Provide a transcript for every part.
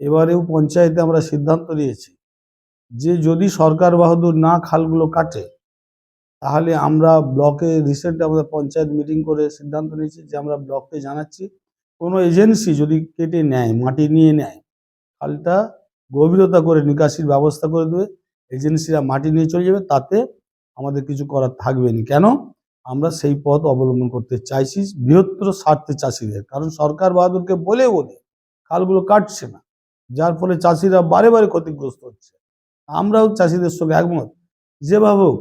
এবারেও পঞ্চায়েতে আমরা সিদ্ধান্ত নিয়েছি যে যদি সরকার বাহাদুর না খালগুলো কাটে, তাহলে আমরা ব্লকে রিসেন্ট আমাদের পঞ্চায়েত মিটিং করে সিদ্ধান্ত নিয়েছি যে আমরা ব্লককে জানাচ্ছি। কোনো এজেন্সি যদি কেটে নেয়, মাটি নিয়ে নেয়, খালটা গভীরতা করে নিকাশির ব্যবস্থা করে দেবে, এজেন্সিরা মাটি নিয়ে চলে যাবে, তাতে আমাদের কিছু করার থাকবে না। কেন? আমরা সেই পথ অবলম্বন করতে চাইছি বৃহত্তর স্বার্থে চাষিদের। কারণ সরকার বাহাদুরকে বলে বলে খালগুলো কাটছে না। যার ফলে চাষিরা বারে বারে ক্ষতিগ্রস্ত হচ্ছে। আমরাও চাষিদের সঙ্গে একমত। যেভাবে হোক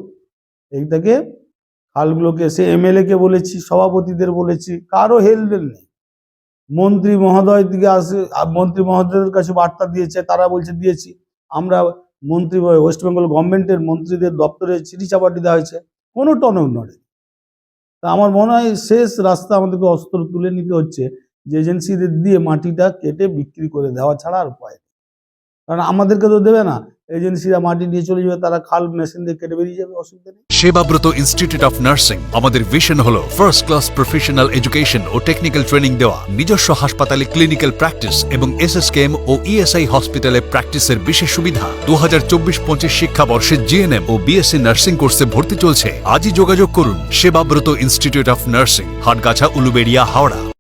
এইটাকে খালগুলোকে, সে এমএলএ কে বলেছি, সভাপতিদের বলেছি, কারও হেলমেট নেই। মন্ত্রী মহোদয় দিকে আসে মন্ত্রী মহোদয়ের কাছে বার্তা দিয়েছে, তারা বলছে দিয়েছি। আমরা মন্ত্রী ওয়েস্ট বেঙ্গল গভর্নমেন্টের মন্ত্রীদের দপ্তরে চিঠি চাপাটি দেওয়া হয়েছে, কোনো টনক নড়ে তা আমার মনে হয় শেষ রাস্তা আমাদেরকে অস্ত্র তুলে নিতে হচ্ছে। যে এজেন্সিদের দিয়ে মাটিটা কেটে বিক্রি করে দেওয়া ছাড়া আর উপায় কারণ আমাদেরকে তো দেবে না। এজেন্সিরা মাটি নিয়ে চলে যাবে, তারা খাল মেশিন দিয়ে কেটে বেরিয়ে যাবে, অসুবিধা নেই। সেবাব্রত ইনস্টিটিউট অফ নার্সিং আমাদের ভিশন হলো ফার্স্ট ক্লাস প্রফেশনাল এডুকেশন ও টেকনিক্যাল ট্রেনিং দেওয়া। নিজস্ব হাসপাতালে ক্লিনিক্যাল প্র্যাকটিস এবং এসএসকেএম ও ইএসআই হসপিটালে প্র্যাকটিসের বিশেষ সুবিধা। দু হাজার চব্বিশ পঁচিশ শিক্ষাবর্ষে জিএনএম ও বিএসসি নার্সিং কোর্সে ভর্তি চলছে। আজই যোগাযোগ করুন Sebabrata institute of nursing Hatgachha, Uluberia, Howrah.